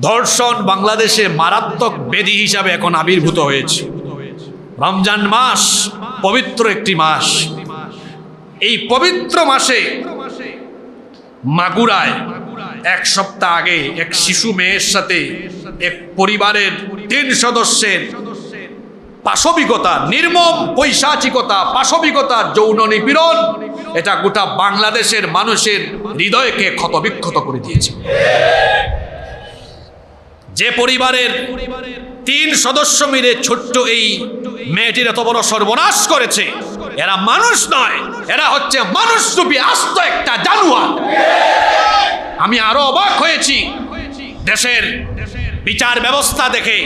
ধর্ষণ বাংলাদেশে মারাত্মক বেদি হিসাবে এখন আবির্ভূত হয়েছে। রমজান মাস পবিত্র একটি মাস। এই পবিত্র মাসে মাগুরায় এক সপ্তাহ আগে এক শিশু মেয়ের সাথে এক পরিবারের তিন সদস্যের পাশবিকতা, নির্মম পৈশাচিকতা, পাশবিকতা, যৌন নিপীড়ন, এটা গোটা বাংলাদেশের মানুষের হৃদয়কে ক্ষতবিক্ষত করে দিয়েছে। যে পরিবারের তিন সদস্য মিলে ছোট্ট এই মেয়েটির এত বড় সর্বনাশ করেছে, এরা মানুষ নয়, এরা হচ্ছে মানুষ রূপী আস্ত একটা জানুয়ার। আমি আরও অবাক হয়েছি, দেশের বিচার ব্যবস্থা দেখে।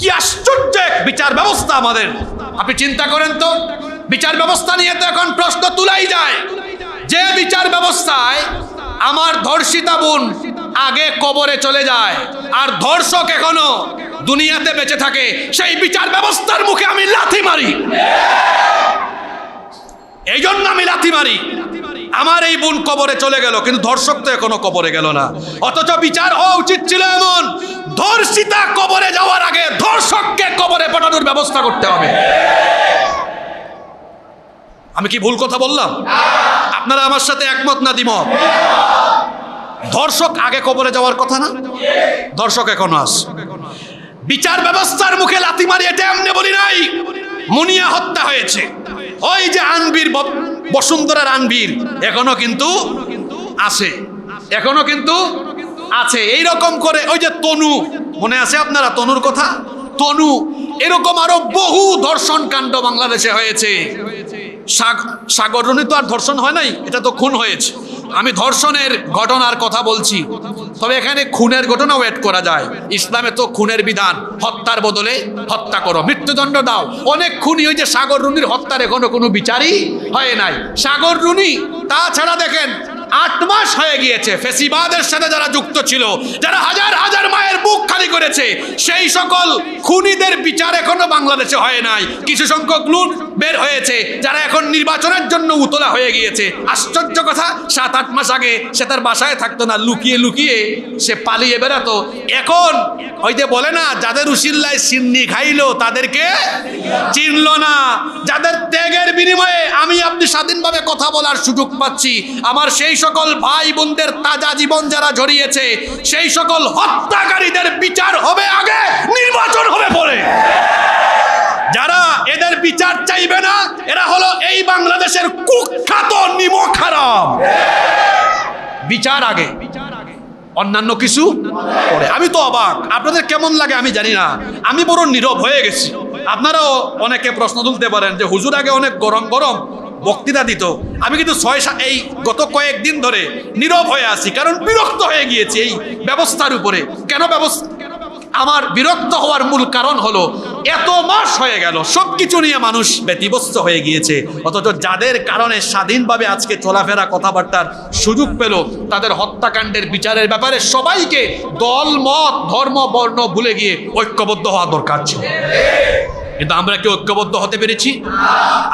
কি আশ্চর্য এক বিচার ব্যবস্থা আমাদের। আপনি চিন্তা করেন তো, বিচার ব্যবস্থা নিয়ে তো এখন প্রশ্ন তুলাই যায়। যে বিচার ব্যবস্থায় আমার ধর্ষিতা বোন আগে কবরে চলে যায়। আর ধর্ষক এখনও দুনিয়াতে বেঁচে থাকে। সেই বিচার ব্যবস্থার মুখে আমি লাথি মারি। এই জন্য আমি লাথি মারি। আমার এই বোন কবরে চলে গেল, কিন্তু ধর্ষক তো এখনও কবরে গেল না। অথচ বিচার হওয়া উচিত ছিল এমন, ধর্ষিতা কবরে যাওয়ার আগে ধর্ষককে কবরে পাঠানোর ব্যবস্থা করতে হবে। আমি কি ভুল কথা বললাম? আপনারা আমার সাথে একমত না দ্বিমত? ধর্ষক আগে কবরে যাওয়ার কথা না? ধর্ষক এখনও আস। বিচার ব্যবস্থার মুখে লাথি মারি এটা এমনি বলি নাই, মুনিয়া হত্যা হয়েছে। ওই যে আনবীর বসুন্ধরার আনবীর এখনও কিন্তু আছে। এখনও কিন্তু আছে। এই রকম করে ওই যে তনু, মনে আছে আপনারা তনুর কথা? তনু, এরকম আরও বহু ধর্ষণ কাণ্ড বাংলাদেশে হয়েছে। সাগ- সাগররণী তো আর ধর্ষণ হয় নাই? এটা তো খুন হয়েছে। আমি ধর্ষণের ঘটনার কথা বলছি। তবে এখানে খুনের ঘটনাও ওয়েট করা যায়। ইসলামে তো খুনের বিধান, হত্যার বদলে হত্যা করো, মৃত্যুদণ্ড দাও। অনেক খুনি ওই যে সাগর রুনির হত্যার এখনও কোনো বিচারই হয় নাই। সাগর রুনি তাছাড়া দেখেন আট মাস হয়ে গিয়েছে। ফেসিবাদের সাথে যারা যুক্ত ছিল, যারা হাজার হাজার মায়ের বুক খালি করেছে, সেই সকল খুনিদের বিচার এখনও বাংলাদেশে হয় নাই। কিছু সংখ্যক লুট বের হয়েছে, যারা এখন নির্বাচনের জন্য উতলা হয়ে গিয়েছে। আশ্চর্য কথা, সাত, আট মাস আগে সে তার বাসায় থাকতো না, লুকিয়ে লুকিয়ে সে পালিয়ে বেড়াতো। এখন ওই যে বলে না, যাদের উসিল্লায় সিন্নি খাইলো, তাদেরকে চিনলো না। যাদের ত্যাগের বিনিময়ে আমি আপনি স্বাধীনভাবে কথা বলার সুযোগ পাচ্ছি, আমার সেই সকল ভাই বোনদের তাজা জীবন যারা জড়িয়েছে সেই সকল হত্যাকারীদের বিচার হবে আগে, নির্বাচন হবে পরে। যারা এদের বিচার চাইবে না, এরা হলো এই বাংলাদেশের কুখ্যাত নিমক হারাম বিচার আগে। অন্যান্য কিছু পরে। আমি তো অবাক। আপনাদের কেমন লাগে আমি জানি না। আমি বড় নীরব হয়ে গেছি। আপনারাও অনেকে প্রশ্ন তুলতে পারেন যে, হুজুর আগে অনেক গরম গরম বক্তৃতা দিত। আমি কিন্তু ছয় এই গত কয়েকদিন ধরে নীরব হয়ে আছি, কারণ বিরক্ত হয়ে গিয়েছি এই ব্যবস্থার উপরে। কেন ব্যবস্থা আমার বিরক্ত হওয়ার মূল কারণ হলো, এত মাস হয়ে গেল, সবকিছু নিয়ে মানুষ ব্যতিব্যস্ত হয়ে গিয়েছে। অথচ যাদের কারণে স্বাধীনভাবে আজকে চলাফেরা কথাবার্তার সুযোগ পেল, তাদের হত্যাকাণ্ডের বিচারের ব্যাপারে সবাইকে দল মত ধর্ম, বর্ণ ভুলে গিয়ে ঐক্যবদ্ধ হওয়া দরকার ছিল। কিন্তু আমরা কি ঐক্যবদ্ধ হতে পেরেছি?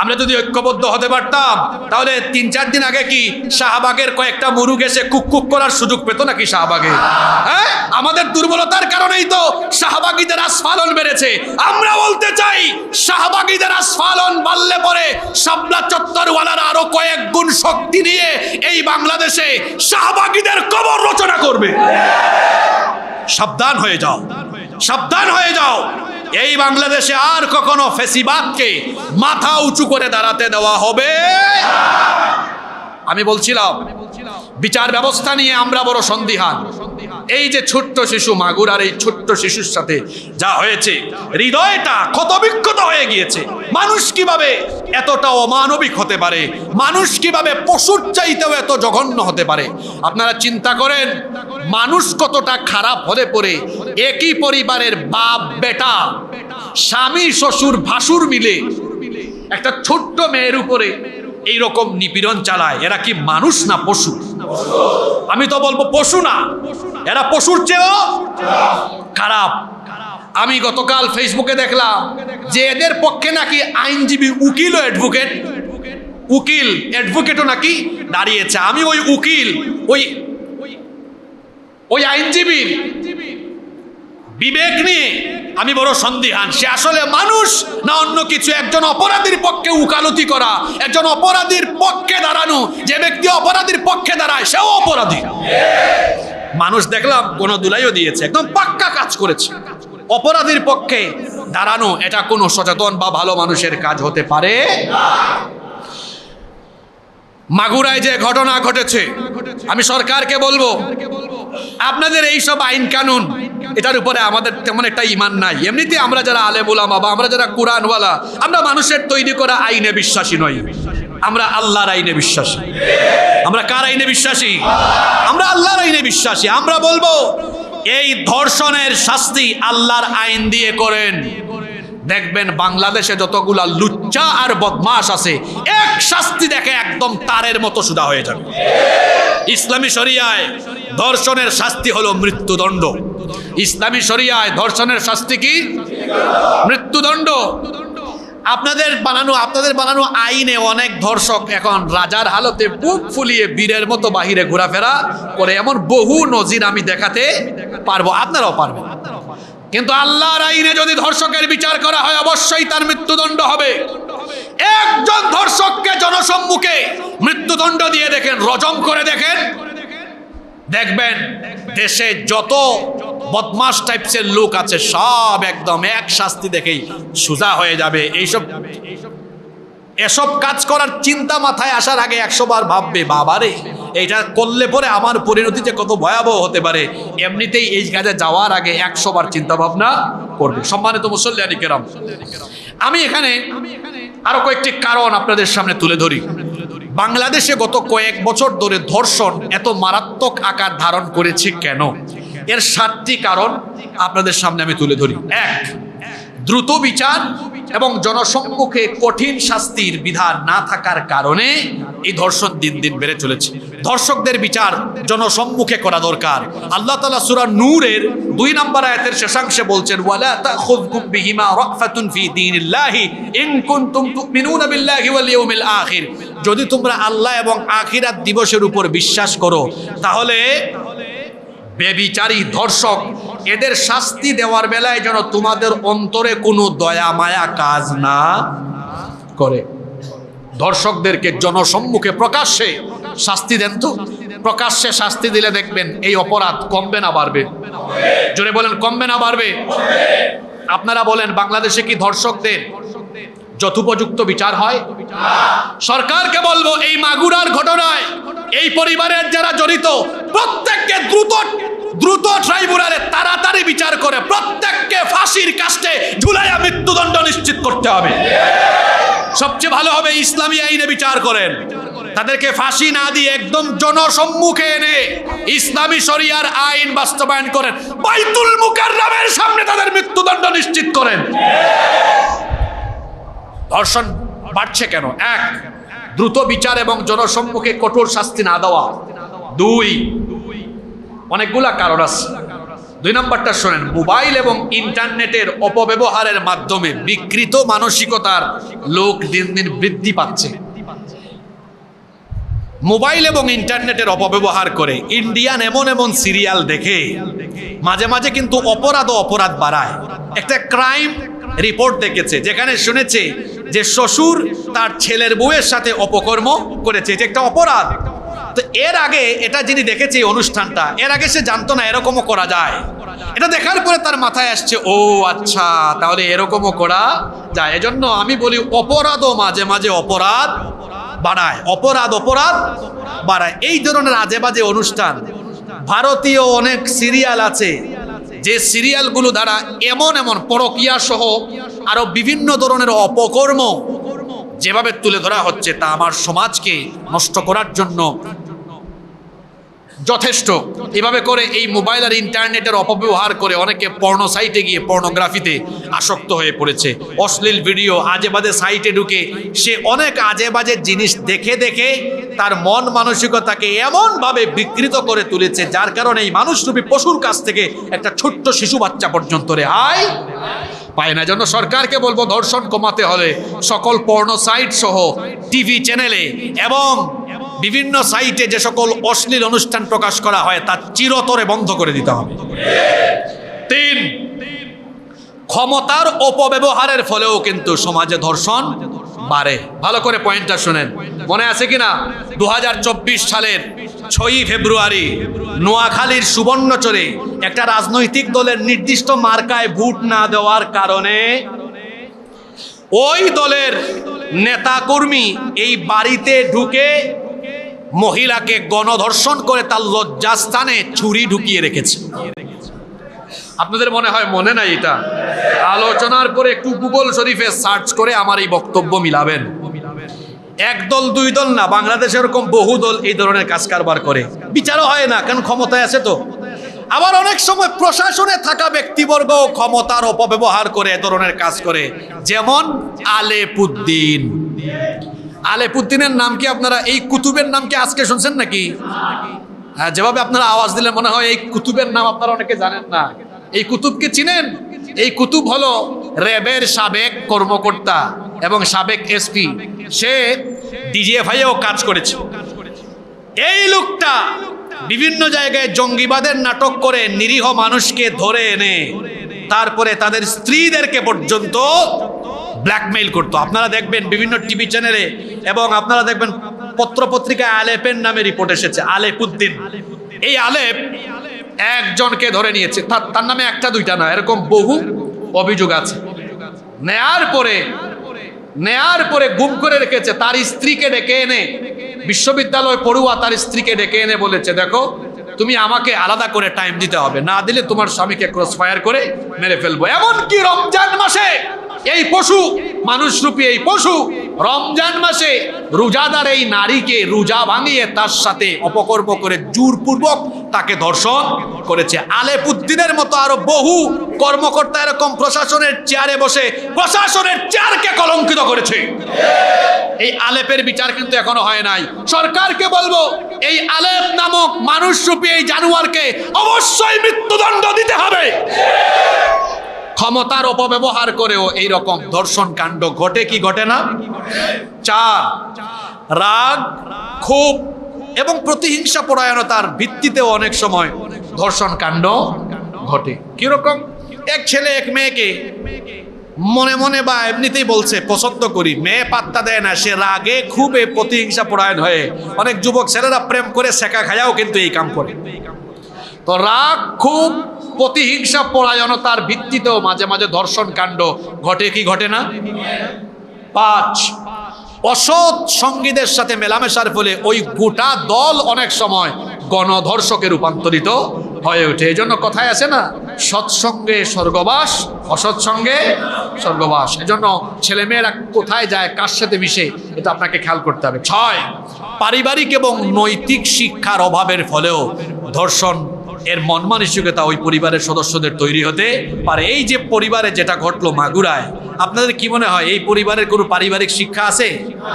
আমরা যদি ঐক্যবদ্ধ হতে পারতাম, তাহলে তিন চার দিন আগে কি শাহবাগের কয়েকটা মুরুগ এসে কুক কুক করার সুযোগ পেত নাকি শাহবাগে? হ্যাঁ? আমাদের দুর্বলতার কারণেই তো শাহবাগীদের আস্ফালন বেড়েছে। আমরা বলতে চাই, শাহবাগীদের আস্ফালন বাড়লে পরে শাবলা চত্বরওয়ালারা আরও কয়েক গুণ শক্তি নিয়ে এই বাংলাদেশে শাহবাগীদের কবর রচনা করবে। সাবধান হয়ে যাও। সাবধান হয়ে যাও। এই বাংলাদেশে আর কখনো ফেসিবাদকে মাথা উঁচু করে দাঁড়াতে দেওয়া হবে। আমি বলছিলাম, বিচার ব্যবস্থা নিয়ে আমরা বড় সন্দিহান। এই যে ছোট্ট শিশু মাগুরার এই ছোট্ট শিশুর সাথে যা হয়েছে, হৃদয়টা ক্ষতবিক্ষত হয়ে গিয়েছে। মানুষ কীভাবে এতটা অমানবিক হতে পারে? মানুষ কীভাবে পশুর চাইতেও এত জঘন্য হতে পারে? আপনারা চিন্তা করেন, মানুষ কতটা খারাপ হলে পরে একই পরিবারের বাপ, বেটা, স্বামী, শ্বশুর, ভাসুর মিলে একটা ছোট্ট মেয়ের উপরে এই রকম নিপীড়ন চালায়। এরা কি মানুষ না পশু? আমি তো বলব পশু না। এরা পশুর চেয়েও খারাপ। আমি গতকাল ফেসবুকে দেখলাম যে এদের পক্ষে নাকি আইনজীবী উকিল ও অ্যাডভোকেট উকিল অ্যাডভোকেটও নাকি দাঁড়িয়েছে। আমি ওই উকিল, ওই ওই আইনজীবীর বিবেক নিয়ে আমি বড় সন্দিহান। সে আসলে মানুষ না অন্য কিছু? একজন অপরাধীর পক্ষে উকালতি করা, একজন অপরাধীর পক্ষে দাঁড়ানো। যে ব্যক্তি অপরাধীর পক্ষে দাঁড়ায়, সেও অপরাধী। মানুষ দেখলাম কোন দুলাইও দিয়েছে, একদম পাক্কা কাজ করেছে। অপরাধীর পক্ষে দাঁড়ানো, এটা কোনো সচেতন বা ভালো মানুষের কাজ হতে পারে? মাগুরায় যে ঘটনা ঘটেছে, আমি সরকারকে বলব, আপনাদের এই সব আইন কানুন এটার উপরে আমাদের তেমন একটা ইমান নাই। এমনিতে আমরা যারা আলেমুলামা বা আমরা যারা কোরআনওয়ালা, আমরা মানুষের তৈরি করা আইনে বিশ্বাসী নই। আমরা আল্লাহর আইনে বিশ্বাসী। আমরা কার আইনে বিশ্বাসী? আমরা আল্লাহর আইনে বিশ্বাসী। আমরা বলব, এই ধর্ষণের শাস্তি আল্লাহর আইন দিয়ে করেন। দেখবেন বাংলাদেশে যতগুলা লুচ্চা আর বদমাস আছে, এক শাস্তি দেখে একদম তারের মতো সুদা হয়ে যাবে। ইসলামী শরিয়ায় ধর্ষণের শাস্তি হলো মৃত্যুদণ্ড। ইসলামী শরিয়ায় ধর্ষণের শাস্তি কি? মৃত্যুদণ্ড। আপনাদের বানানো আপনাদের বানানো আইনে অনেক ধর্ষক এখন রাজার হালতে বুক ফুলিয়ে বীরের মতো বাহিরে ঘোরাফেরা করে, এমন বহু নজির আমি দেখাতে পারব। আপনারাও পারবেন। কিন্তু আল্লাহর আইনে যদি ধর্ষকের বিচার করা হয়, অবশ্যই তার মৃত্যুদণ্ড হবে। একজন ধর্ষককে জনসম্মুখে মৃত্যুদণ্ড দিয়ে দেখেন, রজম করে দেখেন। দেখবেন, দেশে যত বদমাস টাইপসের লোক আছে, সব একদম এক শাস্তি দেখেই সোজা হয়ে যাবে। এইসব এসব কাজ করার চিন্তা মাথায় আসার আগে একশো বার ভাববে, বাবারে, এটা করলে পরে আমার পরিণতি যে কত ভয়াবহ হতে পারে। এমনিতেই এই কাজে যাওয়ার আগে একশো বার চিন্তা ভাবনা করবে। সম্মানিত মুসল্লিয়ানি কেরাম, আমি এখানে আরও কয়েকটি কারণ আপনাদের সামনে তুলে ধরি। বাংলাদেশে গত কয়েক বছর ধরে ধর্ষণ এত মারাত্মক আকার ধারণ করেছে কেন? এর সাতটি কারণ আপনাদের সামনে আমি তুলে ধরি। এক, দ্রুত বিচার এবং জনসম্মুখে কঠিন শাস্তির বিধান না থাকার কারণে এই ধর্ষণ দিন দিন বেড়ে চলেছে। ধর্ষকদের বিচার জনসম্মুখে করা দরকার। আল্লাহ তাআলা সূরা নূরের দুই নম্বর আয়াতের শেষাংশে বলছেন, ওয়ালা তাখুযকুম বিহিমা রাফাতুন ফি দীনিল্লাহি ইন কুনতুম তুমিনুনা বিল্লাহি ওয়াল ইয়াউমিল আখির। যদি তোমরা আল্লাহ এবং আখিরাত দিবসের উপর বিশ্বাস করো, তাহলে বেবিচারী ধর্ষক এদের শাস্তি দেওয়ার বেলায় যেন তোমাদের অন্তরে কোনো দয়া, মায়া, কাজ না করে। ধর্ষকদেরকে জনসম্মুখে প্রকাশ্যে শাস্তি দেন তো? প্রকাশ্যে শাস্তি দিলে দেখবেন এই অপরাধ কমবে না, বাড়বে। জোরে বলেন, কমবে না, বাড়বে। আপনারা বলেন, বাংলাদেশে কি ধর্ষকদের যথোপযুক্ত বিচার হয়? সরকারকে বলব, এই মাগুরার ঘটনায় এই পরিবারের যারা জড়িত, প্রত্যেককে দ্রুত দ্রুত ট্রাইব্যুনালে নিশ্চিত করতে হবে। সবচেয়ে ভালো হবে ইসলামী আইনে বিচার করেন। তাদেরকে ফাঁসি না দিয়ে একদম জনসম্মুখে এনে ইসলামী শরিয়ার আইন বাস্তবায়ন করেন। বাইতুল মুকাররমের সামনে তাদের মৃত্যুদণ্ড নিশ্চিত করেন। ধর্ষণ বাড়ছে কেন? এক, দ্রুত বিচার এবং জনসম্মুখে কঠোর শাস্তি না দেওয়া। দুই, অনেকগুলা কারণ আছে। দুই নম্বরটা শোনেন, মোবাইল এবং ইন্টারনেটের অপব্যবহারের মাধ্যমে বিকৃত মানসিকতার লোক দিন দিন বৃদ্ধি পাচ্ছে। মোবাইল এবং ইন্টারনেটের অপব্যবহার করে ইন্ডিয়ান এমন এমন সিরিয়াল দেখে, মাঝে মাঝে কিন্তু অপরাধ অপরাধ বাড়ায়। একটা ক্রাইম রিপোর্ট দেখেছে, যেখানে শুনেছে যে শ্বশুর তার ছেলের বউয়ের সাথে অপকর্ম করেছে এটা একটা অপরাধ। তো এর আগে এটা যিনি দেখেছে এই অনুষ্ঠানটা, এর আগে সে জানতো না এরকমও করা যায়। এটা দেখার পরে তার মাথায় আসছে, ও আচ্ছা তাহলে এরকমও করা যায়। এজন্য আমি বলি, অপরাধও মাঝে মাঝে অপরাধ বাড়ায়, অপরাধ অপরাধ বাড়ায়। এই ধরনের আজে বাজে অনুষ্ঠান, ভারতীয় অনেক সিরিয়াল আছে, যে সিরিয়ালগুলো দ্বারা এমন এমন পরকিয়া সহ আরও বিভিন্ন ধরনের অপকর্ম যেভাবে তুলে ধরা হচ্ছে তা আমার সমাজকে নষ্ট করার জন্য যথেষ্ট। এভাবে করে এই মোবাইল আর ইন্টারনেটের অপব্যবহার করে অনেকে পর্ণ সাইটে গিয়ে পর্নোগ্রাফিতে আসক্ত হয়ে পড়েছে। অশ্লীল ভিডিও আজে বাজে সাইটে ঢুকে সে অনেক আজে বাজে জিনিস দেখে দেখে তার মন মানসিকতাকে এমনভাবে বিকৃত করে তুলেছে, যার কারণে এই মানুষরূপী পশুর কাছ থেকে একটা ছোট্ট শিশু বাচ্চা পর্যন্ত রেহাই পায় না জন্য সরকারকে বলব ধর্ষণ কমাতে হলে সকল পর্ণ সাইট সহ টিভি চ্যানেলে এবং বিভিন্ন সাইটে যে সকল অশ্লীল অনুষ্ঠান প্রকাশ করা হয়, তা চিরতরে বন্ধ করে দিতে হবে। তিন, ক্ষমতার অপব্যবহারের ফলেও কিন্তু সমাজে ধর্ষণ বাড়ে। ভালো করে পয়েন্টটা শুনেন। মনে আছে কিনা? দু হাজার চব্বিশ সালের ছয়ই ফেব্রুয়ারি, নোয়াখালীর সুবর্ণচরে একটা রাজনৈতিক দলের নির্দিষ্ট মার্কায় ভোট না দেওয়ার কারণে ওই দলের নেতাকর্মী এই বাড়িতে ঢুকে মহিলাকে গণধর্ষণ করে তার লজ্জাস্থানে ছুরি ঢুকিয়ে রেখেছে। আপনাদের মনে হয় মনে নাই এটা? আলোচনার পরে একটু গুগল শরীফে সার্চ করে আমার এই বক্তব্য মিলাবেন। এক দল দুই দল না, বাংলাদেশে এরকম বহু দল এই ধরনের কাজ কারবার করে। বিচারও হয় না, কারণ ক্ষমতায় আছে তো। আবার অনেক সময় প্রশাসনে থাকা ব্যক্তিবর্গ ক্ষমতার অপব্যবহার করে এ ধরনের কাজ করে। যেমন আলেপুদ্দিন। আলেপুদ্দিনের নাম কি আপনারা এই কুতুবের নাম কি আজকে শুনছেন নাকি? হ্যাঁ যেভাবে আপনারা আওয়াজ দিলে মনে হয় এই কুতুবের নাম আপনারা অনেকে জানেন না। এই কুতুবকে চিনেন? এই কুতুব হলো র্যাবের সাবেক কর্মকর্তা এবং সাবেক এসপি। সে ডিজিএফআইয়েও কাজ করেছে। এই লোকটা বিভিন্ন জায়গায় জঙ্গিবাদের নাটক করে নিরীহ মানুষকে ধরে এনে, তারপরে তাদের স্ত্রীদেরকে পর্যন্ত ব্ল্যাকমেইল করতো। আপনারা দেখবেন বিভিন্ন টিভি চ্যানেলে এবং আপনারা দেখবেন পত্রপত্রিকায় আলেপের নামে রিপোর্ট এসেছে, আলেপুদ্দিন। এই আলেপ একজনকে ধরে নিয়েছে। তার নামে একটা, দুইটা না, এরকম বহু অভিযোগ আছে। নেয়ার পরে নেয়ার পরে গুম করে রেখেছে। তার স্ত্রীকে ডেকে এনে, বিশ্ববিদ্যালয় পড়ুয়া তার স্ত্রীকে ডেকে এনে বলেছে, দেখো, তুমি আমাকে আলাদা করে টাইম দিতে হবে। না দিলে তোমার স্বামীকে ক্রস ফায়ার করে মেরে ফেলব। এমনকি রমজান মাসে এই পশু, মানুষরূপী এই পশু, রমজান মাসে রোজাদার এই নারীকে রোজা ভাঙিয়ে তার সাথে অপকর্ম করে জোরপূর্বক তাকে ধর্ষণ করেছে। আলেপুদ্দিনের মতো আরও বহু কর্মকর্তা এরকম প্রশাসনের চেয়ারে বসে প্রশাসনের চেয়ারকে কলঙ্কিত করেছে। এই আলেপের বিচার কিন্তু এখনও হয় নাই। সরকারকে বলব, এই আলেপ নামক মানুষ মানুষরূপী এই জানুয়ারকে অবশ্যই মৃত্যুদণ্ড দিতে হবে। ক্ষমতার অপব্যবহার করেও এই রকম ধর্ষণ কাণ্ড ঘটে কি ঘটে না? চার, রাগ, ক্ষোভ এবং প্রতিহিংসা পরায়ণতার ভিত্তিতেও অনেক সময় ধর্ষণ কাণ্ড ঘটে। কীরকম? এক ছেলে, এক মেয়েকে মনে মনে বা এমনিতেই বলছে, পছন্দ করি। মেয়ে পাত্তা দেয় না, সে রাগে খুবই প্রতিহিংসা পরায়ণ হয়ে অনেক যুবক ছেলেরা প্রেম করে শেখা খায়াও কিন্তু এই কাম করে। তো রাগ খুব প্রতিহিংসা পরায়ণতার ভিত্তিতেও মাঝে মাঝে ধর্ষণ কাণ্ড ঘটে কি ঘটে না? পাঁচ, অসৎ সঙ্গীদের সাথে মেলামেশার ফলে ওই গোটা দল অনেক সময় গণধর্ষকে রূপান্তরিত হয়ে ওঠে। এই জন্য কথায় আছে না সৎসঙ্গে স্বর্গবাস অসৎসঙ্গে স্বর্গবাস। এজন্য ছেলেমেয়েরা কোথায় যায়, কার সাথে মিশে, এটা আপনাকে খেয়াল করতে হবে। ছয়, পারিবারিক এবং নৈতিক শিক্ষার অভাবের ফলেও ধর্ষণ এর মন মানসিকতা ওই পরিবারের সদস্যদের তৈরি হতে পারে। এই যে পরিবারে যেটা ঘটলো মাগুরায়, আপনাদের কি মনে হয় এই পরিবারের কোনো পারিবারিক শিক্ষা আছে?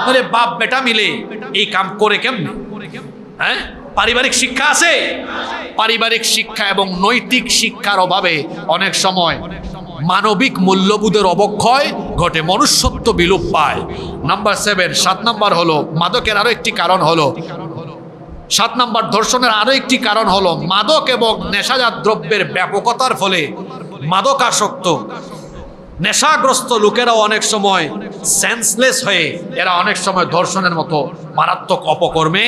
তাহলে বাপ, বেটা মিলে এই কাম করে কেমনে? হ্যাঁ? পারিবারিক শিক্ষা আছে? পারিবারিক শিক্ষা এবং নৈতিক শিক্ষার অভাবে অনেক সময় মানবিক মূল্যবোধের অবক্ষয় ঘটে, মনুষ্যত্ব বিলোপ পায়। নাম্বার সেভেন, সাত নাম্বার হলো, মাদকের আরও একটি কারণ হলো সাত নাম্বার ধর্ষণের আরও একটি কারণ হলো মাদক এবং নেশাজাত দ্রব্যের ব্যাপকতার ফলে মাদকাসক্ত। নেশাগ্রস্ত লোকেরাও অনেক সময় সেন্সলেস হয়ে এরা অনেক সময় ধর্ষণের মতো মারাত্মক অপকর্মে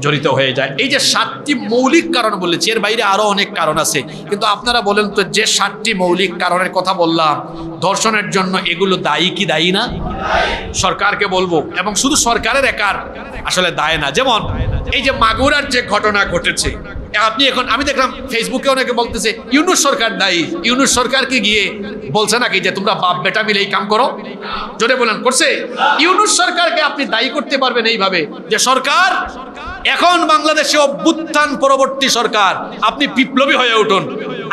জড়িত হয়ে যায়। এই যে সাতটি মৌলিক কারণ বলেছি, এর বাইরে আরও অনেক কারণ আছে। কিন্তু আপনারা বলেন তো যে সাতটি মৌলিক কারণের কথা বললাম, ধর্ষণের জন্য এগুলো দায়ী কি দায়ী না? সরকারকে বলব। এবং শুধু সরকারের একার আসলে দায় না। যেমন এই যে মাগুরার যে ঘটনা ঘটেছে, আপনি এখন, আমি দেখলাম ফেসবুকে অনেকে বলতেছে, ইউনুস সরকার দায়ী ইউনুস সরকারকে গিয়ে বলছে নাকি যে তোমরা বাপ বেটা মিলে এই কাম করো? জোরে বলেন, করছে। ইউনুস সরকারকে আপনি দায়ী করতে পারবেন এইভাবে যে সরকার, এখন বাংলাদেশে অভ্যুত্থান পরবর্তী সরকার, আপনি বিপ্লবী হয়ে উঠুন।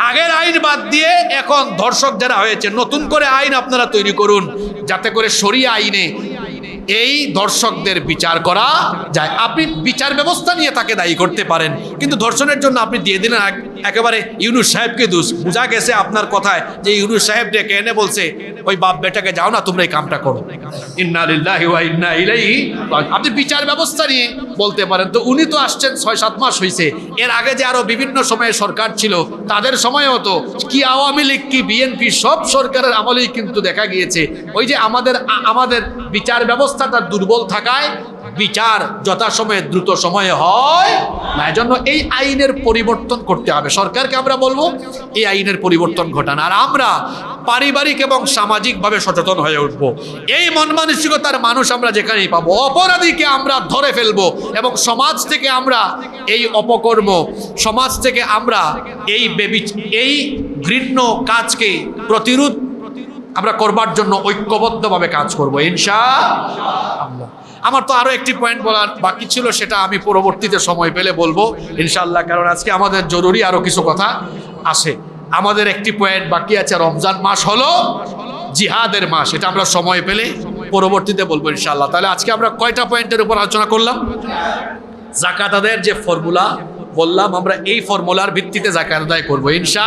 আগের আইন বাদ দিয়ে এখন ধর্ষক যারা হয়েছে, নতুন করে আইন আপনারা তৈরি করুন, যাতে করে সরিয়ে আইনে এই দর্শকদের বিচার করা যায়। আপনি বিচার ব্যবস্থা নিয়ে তাকে দায়ী করতে পারেন। কিন্তু ধর্ষণের জন্য আপনি দিয়ে দিলেন একেবারে ইউনুস সাহেবকে দোষ। বোঝা গেছে আপনার কথায় যে ইউনুস সাহেব ডেকে এনে বলছে, ওই বাপ বেটাকে যাও না, তোমরা এই কামটা করো। আপনি বিচার ব্যবস্থা নিয়ে বলতে পারেন তো, উনি তো আসছেন ছয় সাত মাস হয়েছে এর আগে যে আরও বিভিন্ন সময়ে সরকার ছিল, তাদের সময়ও তো কি আওয়ামী লীগ, কি বিএনপি, সব সরকারের আমলেই কিন্তু দেখা গিয়েছে। ওই যে আমাদের আমাদের বিচার ব্যবস্থাটা দুর্বল থাকায় বিচার যথাসময়ে দ্রুত সময়ে হয় না। এজন্য এই আইনের পরিবর্তন করতে হবে। সরকারকে আমরা বলব, এই আইনের পরিবর্তন ঘটান। আর আমরা পারিবারিক এবং সামাজিকভাবে সচেতন হয়ে উঠব। এই মন মানসিকতার মানুষ আমরা যেখানেই পাবো, অপরাধীকে আমরা ধরে ফেলব এবং সমাজ থেকে আমরা এই অপকর্ম, সমাজ থেকে আমরা এই বেবি, এই ঘৃণ্য কাজকে প্রতিরোধ, আমরা করবার জন্য ঐক্যবদ্ধভাবে কাজ করব। ইনশা আমার তো আরও একটি পয়েন্ট বলার বাকি ছিল, সেটা আমি পরবর্তীতে সময় পেলে বলব ইনশাল্লাহ কারণ আজকে আমাদের জরুরি আরও কিছু কথা আছে। আমাদের একটি পয়েন্ট বাকি আছে, রমজান মাস হলো জিহাদের মাস, এটা আমরা সময় পেলে পরবর্তীতে বলব ইনশাল্লাহ তাহলে আজকে আমরা কয়টা পয়েন্টের উপর আলোচনা করলাম? জাকাত আদায়ের যে ফর্মুলা বললাম, আমরা এই ফর্মুলার ভিত্তিতে জাকাত আদায় করব, ইনশা